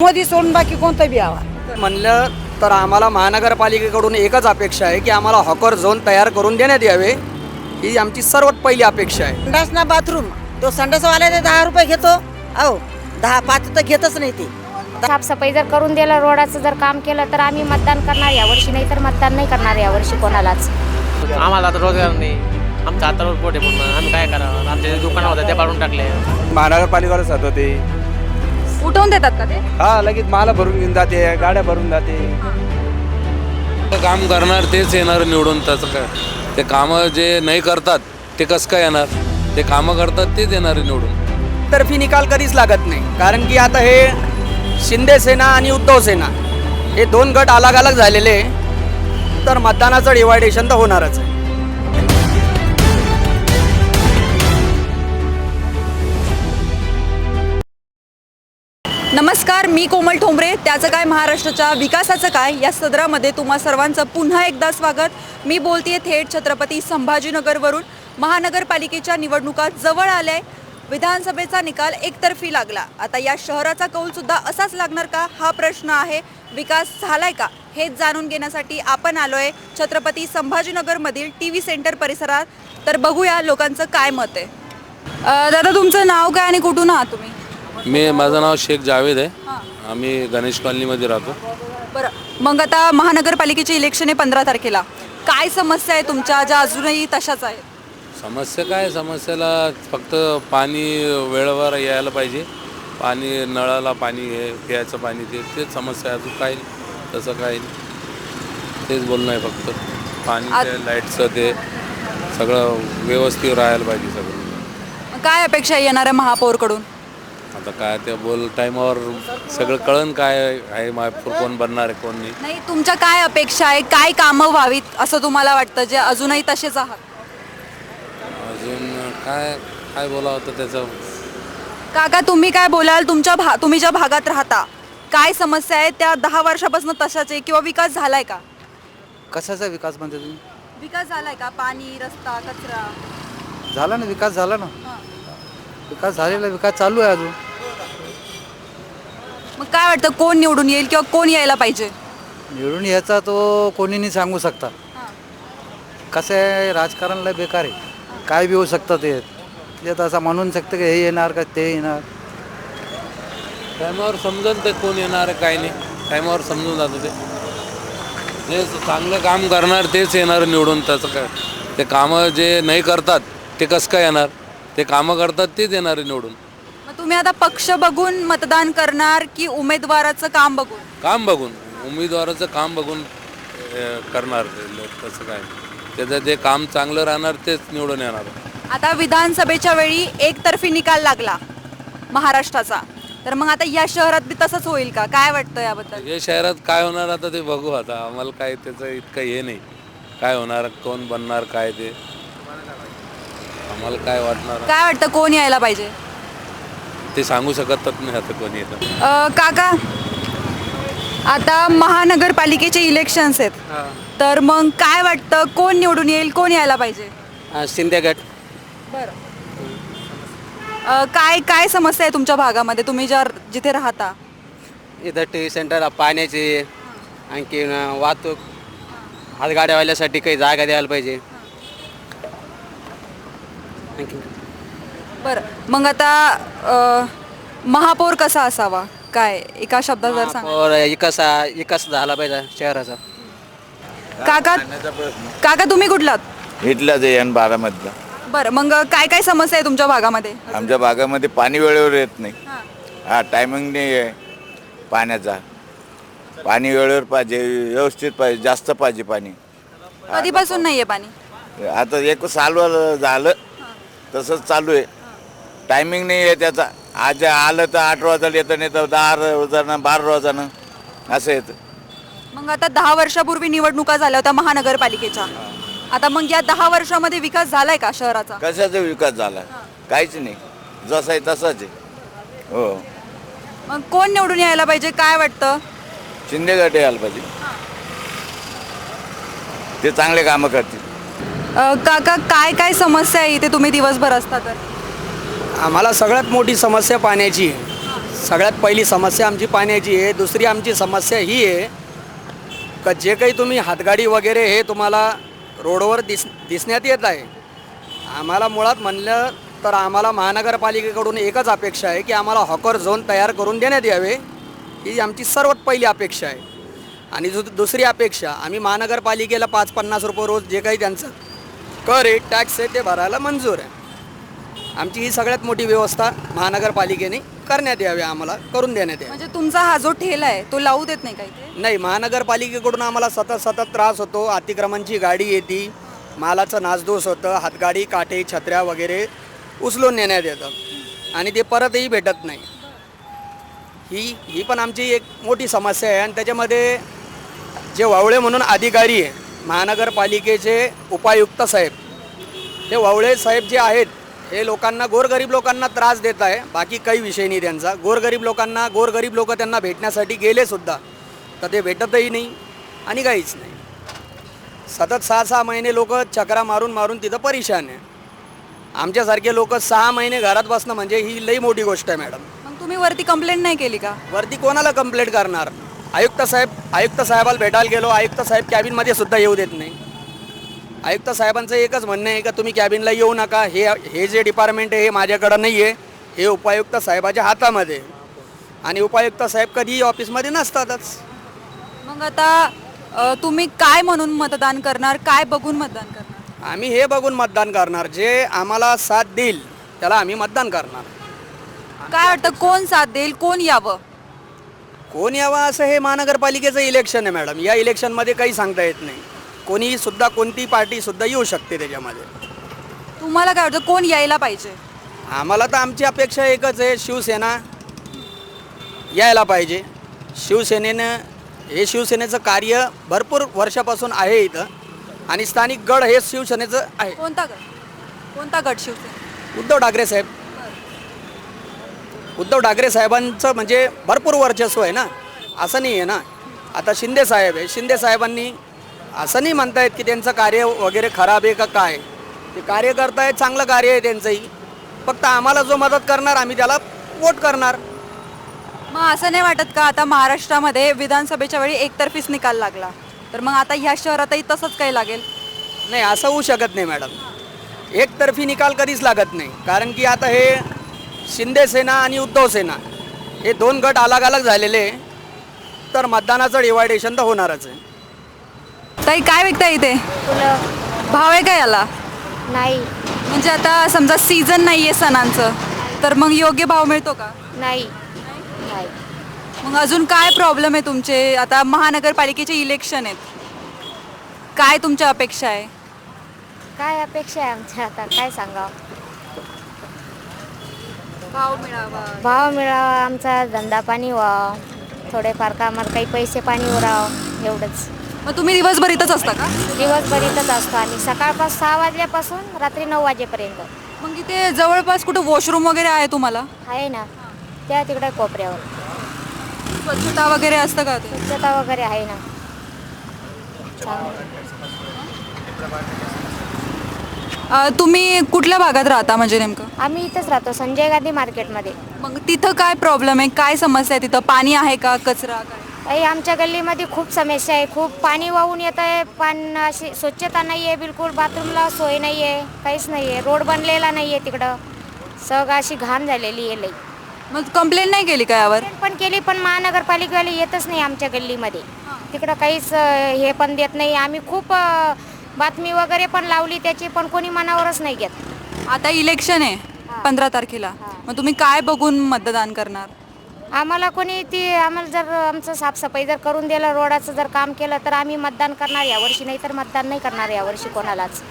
मोदी सोडून बाकी कोणता बी हवा म्हणलं तर आम्हाला महानगरपालिकेकडून एकच अपेक्षा आहे की आम्हाला हॉकर झोन तयार करून देण्यात यावे. ही आमची सर्वात पहिली अपेक्षा आहे. संडास ना बाथरूम. तो संडासवाल्या ते दहा रुपये घेतो. अहो दहा पाच तर घेतच नाही ते. साफसफाई जर करून दिलं रोडाचं जर काम केलं तर आम्ही मतदान करणार यावर्षी नाही तर मतदान नाही करणार यावर्षी कोणालाच. आम्हाला आता रोजगार नाही. आमच्या हातावर पोट पूर्ण आम्ही काय करावं? आमचे जे दुकानं होते ते पाडून टाकले महानगरपालिकेवर साथ होते. उठवून देतात का ते? हा लगेच माल भरून घेऊन जाते गाड्या भरून जाते. काम करणार तेच येणार निवडून त्याचं काय? ते कामं जे नाही करतात ते कसं काय येणार? ते कामं करतात तेच येणार निवडून. तर्फी निकाल कधीच लागत नाही कारण की आता हे शिंदे सेना आणि उद्धव सेना हे दोन गट अलग अलग झालेले आहे. तर मतदानाचं डिवायडेशन तर होणारच आहे. नमस्कार मी कोमल ठोंबरे. त्याचं काय महाराष्ट्राच्या विकासाचं काय? या सदरामध्ये तुम्हा सर्वांचं पुन्हा एकदा स्वागत. मी बोलतेय थेट छत्रपती संभाजीनगरवरून. महानगरपालिकेच्या निवडणुका जवळ आल्या आहे विधानसभेचा निकाल एकतर्फी लागला. आता या शहराचा कौलसुद्धा असाच लागणार का? हा प्रश्न आहे. विकास झालाय का? हेच जाणून घेण्यासाठी आपण आलोय छत्रपती संभाजीनगरमधील टी व्ही सेंटर परिसरात. तर बघूया लोकांचं काय मत आहे. दादा तुमचं नाव काय आणि कुठून आहात तुम्ही? मी माझं नाव शेख जावेद आहे. आम्ही गणेश कॉलनीमध्ये राहतो. बरं. मग आता महानगरपालिकेचे इलेक्शन आहे पंधरा तारखेला. काय समस्या आहे तुमच्या? ज्या अजूनही तशाच आहेत. समस्या काय? समस्याला फक्त पाणी वेळेवर यायला पाहिजे. पाणी नळाला पाणी हे प्यायचं पाणी ते तेच समस्या आहे. अजून काय? नाही. तसं काय नाही. तेच बोलणं आहे फक्त. पाणी आत- ते लाईटचं ते सगळं व्यवस्थित राहायला पाहिजे सगळं. काय अपेक्षा आहे येणाऱ्या महापौरकडून? आता काय ते बोल टाईमावर सगळं कळण काय आहे महापौर कोण बनणार आहे कोण नाही. नाही तुमच्या काय अपेक्षा आहे काय कामं व्हावीत असं तुम्हाला वाटतं जे अजूनही तसेच आहात? अजून काय काय बोलावं होतं त्याचं? काका तुम्ही काय बोलाल तुमच्या भा तुम्ही ज्या भागात राहता काय समस्या आहे त्या दहा वर्षापासून तशाच आहे किंवा विकास झालाय का? कशाचा विकास म्हणते तुम्ही? विकास झालाय का? पाणी रस्ता कचरा? झाला ना विकास झाला ना. हां. विकास झालेला विकास चालू आहे अजून. मग काय वाटतं कोण निवडून येईल किंवा कोण यायला पाहिजे? निवडून याचा तो कोणी नाही सांगू शकता. कसं आहे राजकारणला बेकार आहे. काय बी होऊ शकतं ते. त्यात असं म्हणून शकतं की हे येणार का ते येणार. टायमावर समजून ते कोण येणार काय नाही. टायमावर समजून जातं ते. जे चांगलं काम करणार तेच येणार निवडून. त्याचं काय? ते कामं जे नाही करतात ते कसं काय येणार? ते कामं करतात तेच येणार निवडून. मग तुम्ही आता पक्ष बघून मतदान करणार की उमेदवाराचं काम बघून? काम बघून. उमेदवाराचं काम बघून अं, करणार ते लोक तसं काय. त्याचं जे काम चांगलं राहणार तेच निवडून येणार. आता विधानसभेच्या वेळी एकतर्फी निकाल लागला महाराष्ट्राचा. तर मग आता या शहरात बी तसंच होईल का? काय वाटतं याबद्दल? हे शहरात काय होणार आता ते बघू आता. आम्हाला काय त्याचं इतकं हे नाही. काय होणार कोण बनणार काय ते. आम्हाला काय वाटणार? काय वाटतं कोण यायला पाहिजे? ते सांगू शकतच नाही आता कोणी येतं. अ, काका आता महानगरपालिकेचे इलेक्शन्स आहेत. तर मग काय वाटतं कोण निवडून येईल कोण यायला पाहिजे? शिंदे गट. बरं. काय काय समस्या आहे तुमच्या भागामध्ये? तुम्ही ज्या जिथे राहता. इथं टी व्ही सेंटर पाण्याची आणखी वाहतूक. हातगाड्यावाल्यासाठी काही जागा द्यायला पाहिजे. आणखी बरं. मग आता अ, महापौर कसा असावा? काय? एका शब्दात जर सांग. और विकास विकास झाला पाहिजे शहराचा. काका काका तुम्ही कुठलात? इथलाच आहे आणि बारामधला. बरं. मग काय काय समस्या आहे तुमच्या भागामध्ये? आमच्या भागामध्ये पाणी वेळेवर येत नाही. हा. टायमिंग नाही आहे पाण्याचा. पाणी वेळेवर पाहिजे व्यवस्थित पाहिजे जास्त पाहिजे पाणी. कधीपासून नाहीये पाणी? आता एक सालवर झालं तसंच चालू आहे. टायमिंग नाही आहे त्याचा. आज आलं तर आठ वाजायला येतं नाही तर दहा रोजानं बारा रोजानं असं येतं. मग आता दहा वर्षापूर्वी निवडणुका झाल्या होत्या महानगरपालिकेच्या. आता मग या दहा वर्षामध्ये विकास झालाय का शहराचा? कशाचा विकास झाला? काहीच नाही. जसा आहे तसाच आहे. हो. मग कोण निवडून यायला पाहिजे? काय वाटतं? शिंदे गट यायला पाहिजे. ते चांगले कामं करतील. काका काय काय समस्या आहे इथे? तुम्ही दिवसभर असता तर. आम्हाला सगळ्यात मोठी समस्या पाण्याची आहे. सगळ्यात पहिली समस्या आमची पाण्याची आहे. दुसरी आमची समस्या ही आहे का जे काही तुम्ही हातगाडी वगैरे हे तुम्हाला रोडवर दिस दिसण्यात येत आहे. आम्हाला मुळात म्हणलं तर आम्हाला महानगरपालिकेकडून एकच अपेक्षा आहे की आम्हाला हॉकर झोन तयार करून देण्यात यावे. ही आमची सर्वात पहिली अपेक्षा आहे. आणि दुसरी अपेक्षा आम्ही महानगरपालिकेला पाच पन्नास रुपये रोज जे काही त्यांचं कर आहे टॅक्स आहे ते भरायला मंजूर आहे. आमची ही सगळ्यात मोठी व्यवस्था महानगरपालिकेने करण्यात यावी आम्हाला करून देण्यात यावी. म्हणजे तुमचा हा जो ठेला आहे तो लावू देत नाही काही ते नाही महानगरपालिकेकडून आम्हाला सतत सतत त्रास होतो. अतिक्रमणची गाडी येते मालाचं नासधूस होतं हातगाडी काटे छत्र्या वगैरे उचलून नेण्यात येतं. आणि ते परतही भेटत नाही. ही ही पण आमची एक मोठी समस्या आहे. आणि त्याच्यामध्ये जे वावळे म्हणून अधिकारी आहे महानगरपालिकेचे उपायुक्त साहेब. हे वावळे साहेब जे आहेत हे लोकांना गोरगरीब लोकांना त्रास देत आहे. बाकी काही विषय नाही त्यांचा. गोरगरीब लोकांना गोरगरीब लोक त्यांना भेटण्यासाठी गेले सुद्धा. तर ते भेटतही नाही आणि काहीच नाही. सतत सहा सहा महिने लोक चक्रा मारून मारून तिथं परेशान आहे. आमच्यासारखे लोक सहा महिने घरात बसणं म्हणजे ही लई मोठी गोष्ट आहे मॅडम. मग तुम्ही वरती कंप्लेंट नाही केली का? वरती कोणाला कंप्लेंट करणार? आयुक्त साहेब आयुक्त साहेबाला भेटायला गेलो आयुक्त साहेब कॅबिनमध्ये सुद्धा येऊ देत नाही. आयुक्त साहेबांचं एकच म्हणणं आहे का तुम्ही कॅबिनला येऊ नका हे हे जे डिपार्टमेंट आहे हे माझ्याकडं नाही आहे हे उपायुक्त साहेबाच्या हातामध्ये. आणि उपायुक्त साहेब कधीही ऑफिसमध्ये नसतातच. मग आता अ, तुम्ही काय म्हणून मतदान करणार काय बघून मतदान करणार? आम्ही हे बघून मतदान करणार जे आम्हाला साथ देईल त्याला आम्ही मतदान करणार. काय वाटतं कोण साथ देईल कोण यावं? कोण यावं असं हे महानगरपालिकेचं इलेक्शन आहे मॅडम या इलेक्शनमध्ये काही सांगता येत नाही. कोणी सुद्धा कोणती पार्टी सुद्धा येऊ शकते त्याच्यामध्ये. तुम्हाला काय वाटतं कोण यायला पाहिजे? आम्हाला तर आमची अपेक्षा एकच आहे शिवसेना यायला पाहिजे. शिवसेनेनं हे शिवसेनेचं कार्य भरपूर वर्षापासून आहे इथं. आणि स्थानिक गड हे शिवसेनेचं आहे. कोणता गट कोणता गट शिवसेना? उद्धव ठाकरे साहेब. उद्धव ठाकरे साहेबांचं म्हणजे भरपूर वर्चस्व आहे ना? असं नाही आहे ना? आता शिंदे साहेब आहे. शिंदे साहेबांनी असं नाही म्हणतायत की त्यांचं कार्य वगैरे खराब आहे का काय? ते कार्य करतायत चांगलं कार्य आहे त्यांचंही. फक्त आम्हाला जो मदत करणार आम्ही त्याला वोट करणार. मग असं नाही वाटत का आता महाराष्ट्रामध्ये विधानसभेच्या वेळी एकतर्फीच निकाल लागला? तर मग आता ह्या शहरातही तसंच काही लागेल? नाही असं होऊ शकत नाही मॅडम. एकतर्फी निकाल कधीच लागत नाही. कारण की आता हे शिंदे सेना आणि उद्धव सेना हे दोन गट अलग अलग झालेले आहे. तर मतदानाचं डिवायडेशन तर होणारच आहे. ताई काय विकता इथे? फुलं. भाव आहे का याला? नाही. म्हणजे आता समजा सीझन नाही आहे सणांचं तर मग योग्य भाव मिळतो का? नाही. नाही? मग अजून काय प्रॉब्लेम आहे तुमचे? आता महानगरपालिकेचे इलेक्शन आहेत. काय तुमच्या अपेक्षा आहे? काय अपेक्षा आहे आमच्या? आता काय सांगावं? भाव मिळावा. भाव मिळावा आमचा धंदा पाणी व्हावं. थोडेफार का आम्हाला काही पैसे पाणी उरावं एवढंच. मग तुम्ही दिवसभर इथंच असता का? दिवसभर इथंच असतो आम्ही सकाळपास सहा वाजल्यापासून रात्री नऊ वाजेपर्यंत. मग इथे जवळपास कुठं वॉशरूम वगैरे आहे तुम्हाला? आहे ना. त्या तिकडे कोपऱ्यावर. स्वच्छता वगैरे असतं का ते? स्वच्छता वगैरे आहे ना. चांगलं. अ, तुम्ही कुठल्या भागात राहता म्हणजे नेमकं? आम्ही इथंच राहतो संजय गांधी मार्केटमध्ये. मग तिथं काय प्रॉब्लेम आहे? काय समस्या आहे तिथं? पाणी आहे का? कचरा काय? आमच्या गल्लीमध्ये खूप समस्या आहे. खूप पाणी वाहून येत आहे पाणी अशी स्वच्छता नाही आहे बिलकुल. बाथरूमला सोय नाही आहे काहीच नाही आहे. रोड बनलेला नाही आहे तिकडं. सगळं अशी घाण झालेली आहे लई. मग कंप्लेंट नाही केली का यावर? पण केली पण महानगरपालिकेवाले येतच नाही आमच्या गल्लीमध्ये. तिकडं काहीच अं, हे पण देत नाही. आम्ही खूप अं, बातमी वगैरे पण लावली त्याची पण कोणी मनावरच नाही घेत. आता इलेक्शन आहे पंधरा तारखेला. मग तुम्ही काय बघून मतदान करणार? आम्हाला कोणी ती आम्हाला जर आमचं साफसफाई जर करून दिलं रोडाचं जर काम केलं तर आम्ही मतदान करणार यावर्षी नाही तर मतदान नाही करणार यावर्षी कोणालाच.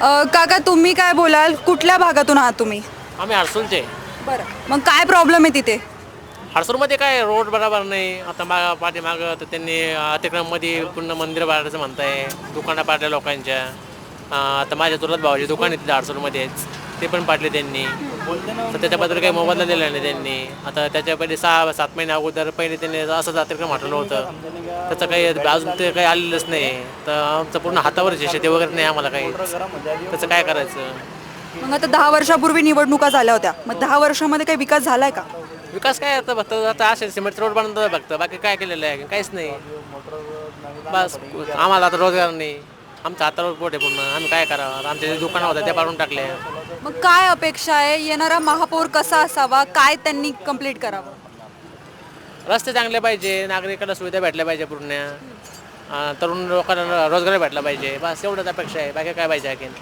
अ, काका तुम्ही काय बोलाल? कुठल्या भागातून आहात तुम्ही? आम्ही हर्सूलचे बरं मग काय प्रॉब्लेम आहे तिथे? हडसूरमध्ये काय रोड बरोबर नाही. आता माग पाठीमागं तर त्यांनी अतिक्रममध्ये पूर्ण मंदिर बांधायचं म्हणताय दुकानं पाडल्या लोकांच्या. आता माझ्या तुरत भावाची दुकान आहे तिथे हडसूरमध्येच. ते पण पाडले त्यांनी. तर त्याच्याबद्दल काही मोबदला दिला नाही त्यांनी. आता त्याच्या पहिले सहा सात महिने अगोदर पहिले त्यांनी असंच अतिक्रम हटवलं होतं. त्याचं काही अजून ते काही आलेलंच नाही. तर आमचं पूर्ण हातावरच शेती वगैरे नाही आम्हाला काही. त्याचं काय करायचं? मग आता दहा वर्षापूर्वी निवडणुका झाल्या होत्या. मग दहा वर्षामध्ये काही विकास झालाय का? विकास काय आता फक्त आता असे सिमेंट रोड बनवतो फक्त. बाकी काय केलेलं आहे? काहीच नाही. बस आम्हाला आता रोजगार नाही. आमचं हातावर पोट आहे पूर्ण. आम्ही काय करावं? आमचे जे दुकानं होते ते पाडून टाकले मग काय अपेक्षा आहे? येणारा महापौर कसा असावा? काय त्यांनी कंप्लीट करावं? रस्ते चांगले पाहिजे नागरिकांना सुविधा भेटल्या पाहिजे पूर्ण. अं, तरुण लोकांना रोजगार भेटला पाहिजे. बस एवढंच अपेक्षा आहे. बाकी काय पाहिजे आणखीन?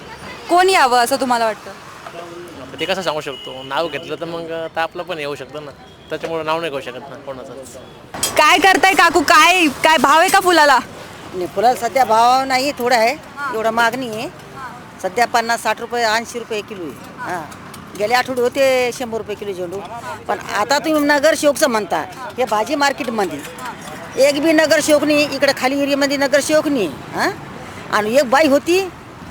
कोण यावं असं तुम्हाला वाटतं? ते कसं सांगू शकतो? नाव घेतलं तर मग तर आपलं पण येऊ शकतं ना. त्याच्यामुळे नाव नाही घेऊ शकत ना कोणाचं. काय करताय काकू? काय काय भाव आहे का फुलाला? आणि फुलाला सध्या भाव नाही थोडा आहे. एवढा मागणी आहे. सध्या पन्नास साठ रुपये ऐंशी रुपये किलो आहे. हां. गेल्या आठवडे होते शंभर रुपये किलो झेंडू. पण आता तुम्ही नगर शोकचं म्हणता. हे भाजी मार्केटमध्ये. एक बी नगर शोक नाही इकडे खाली एरियामध्ये नगर शोक नाही. हां. आणि एक बाई होती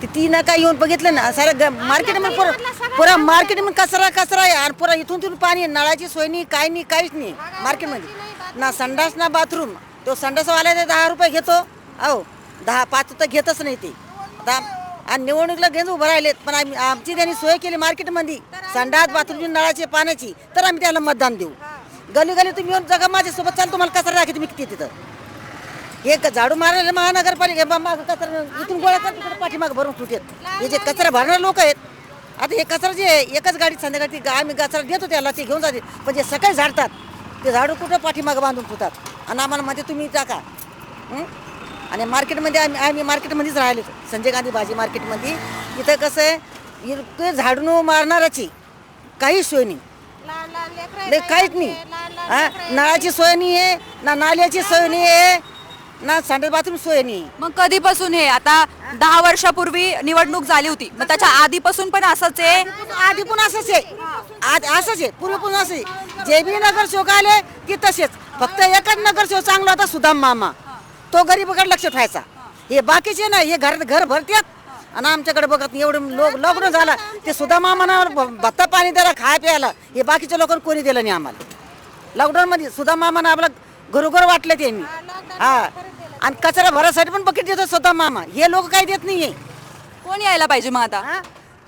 ती ना काय येऊन बघितलं ना सारं मार्केटमध्ये पुरा पुरा मार्केटमध्ये कचरा कचरा आहे. आणि पुरा इथून तिथून पाणी आहे. नळाची सोय नाही काय नाही काहीच नाही मार्केटमध्ये ना संडास ना बाथरूम. तो संडासवाला ते दहा रुपये घेतो. अहो दहा पाच तर घेतच नाही ते. आता आणि निवडणुकीला घेऊन उभं राहिलेत. पण आम्ही आमची त्यांनी सोय केली मार्केटमध्ये संडास बाथरूमची नळाची पाण्याची. तर आम्ही त्याला मतदान देऊ. गली गली तुम्ही येऊन जगा माझ्यासोबत. चाल तुम्हाला कचरा दाखवते मी किती तिथं. हे क- झाडू मारायला महानगरपालिका माग कचरा इथून गोळा कर तिकडे पाठीमाग भरून ठेवतात हे जे कचरा भरणारे लोक आहेत आता हे कचरा जे आहे एकच गाडी संध्याकाळी ती गा- आम्ही कचरा देतो त्याला ते घेऊन जाते. पण जे सकाळी झाडतात ते झाडू कुठं पाठीमागं बांधून ठेवतात? आणि आम्हाला मध्ये तुम्ही टाका. हं? आणि मार्केटमध्ये आम्ही आम्ही मार्केटमध्येच राहिले. संजय गांधी भाजी मार्केटमध्ये. इथं कसं आहे इतकं झाडून मारणाराची काही सोय नाही. नाही काहीच नाही. हा? नळाची सोय नाही आहे ना नाल्याची सोय नाही आहे. ना संडास बाथरूम सोय नाही. मग कधीपासून हे? आता दहा वर्षापूर्वी निवडणूक झाली होती. मग त्याच्या आधीपासून पण असंच आहे? आधी पण असंच आहे. आज असंच आहे. पूर्वी पण असं आहे. जे बी नगरसेवक आले की तसेच. फक्त एकच नगरसेवक चांगला होता सुदाम मामा. तो गरीबाकडे लक्ष ठेवायचा. हे बाकीचे ना हे घर घर भरतात. आणि आमच्याकडे बघत नाही एवढं लोक लॉकडाऊन झाला. ते सुदाम मामाना भत्ता पाणी द्यायला खाय प्यायला. हे बाकीच्या लोकांना कोणी दिलं नाही आम्हाला. लॉकडाऊनमध्ये सुदाम मामानं आपलं घरोघर वाटलं त्यांनी. हा आणि कचरा भरासाठी पण बकेट देतो सुदाम मामा. हे लोक काही देत नाहीये. कोण यायला पाहिजे मग आता? हा?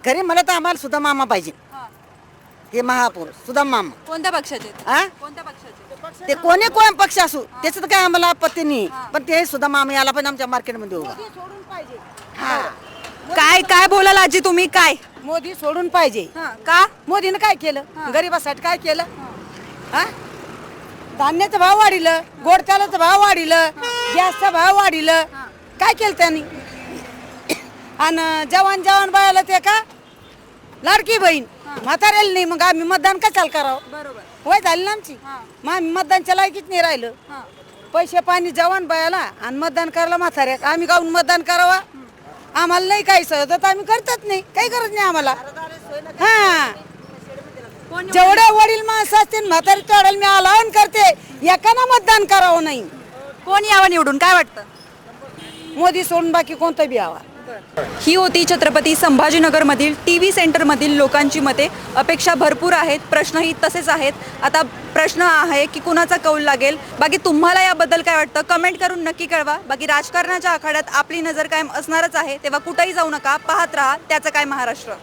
घरी मला तर आम्हाला सुद्धा मामा पाहिजे. हे. महापौर सुद्धा मामा. कोणत्या पक्षाचे? हा? कोणत्या पक्षाचे? ते कोणी कोण पक्ष असू त्याचं तर काय आम्हाला आपत्ती नाही. पण ते सुद्धा मामा याला पण आमच्या मार्केटमध्ये उभा. काय काय बोलाल आजी तुम्ही? काय? मोदी सोडून पाहिजे. का? मोदीनं काय केलं? गरीबासाठी काय केलं? हा? धान्याचा भाव वाढिलं गोड तेलाचा भाव वाढिलं गॅसचा भाव वाढिलं. काय केलं त्यांनी? आणि जवान जवान बायाला ते का? लाडकी बहीण. म्हाताऱ्याला नाही मग आम्ही मतदान कशाला करावं? बरोबर. वय झाली ना आमची. मग आम्ही मतदानच्या लायकीच नाही राहिलं. पैसे पाणी जवान बायाला आणि मतदान करायला म्हाताऱ्यात आम्ही गाऊन मतदान करावा. आम्हाला नाही काही सहजत आम्ही करतच नाही. काही गरज नाही आम्हाला. हा. जेवढे वडील माणसं असतील म्हातारी तेवढ्याला मी आलावण करते. एकानं मतदान करावं नाही. कोण यावं निवडून? काय वाटतं? मोदी सोडून बाकी कोणतं बी यावा? ही होती छत्रपती संभाजीनगरमधील टी व्ही सेंटरमधील लोकांची मते. अपेक्षा भरपूर आहेत प्रश्नही तसेच आहेत. आता प्रश्न आहे की कुणाचा कौल लागेल? बाकी तुम्हाला याबद्दल काय वाटतं? कमेंट करून नक्की कळवा. बाकी राजकारणाच्या आखाड्यात आपली नजर कायम असणारच आहे. तेव्हा कुठेही जाऊ नका पाहत राहा. त्याचं काय महाराष्ट्र?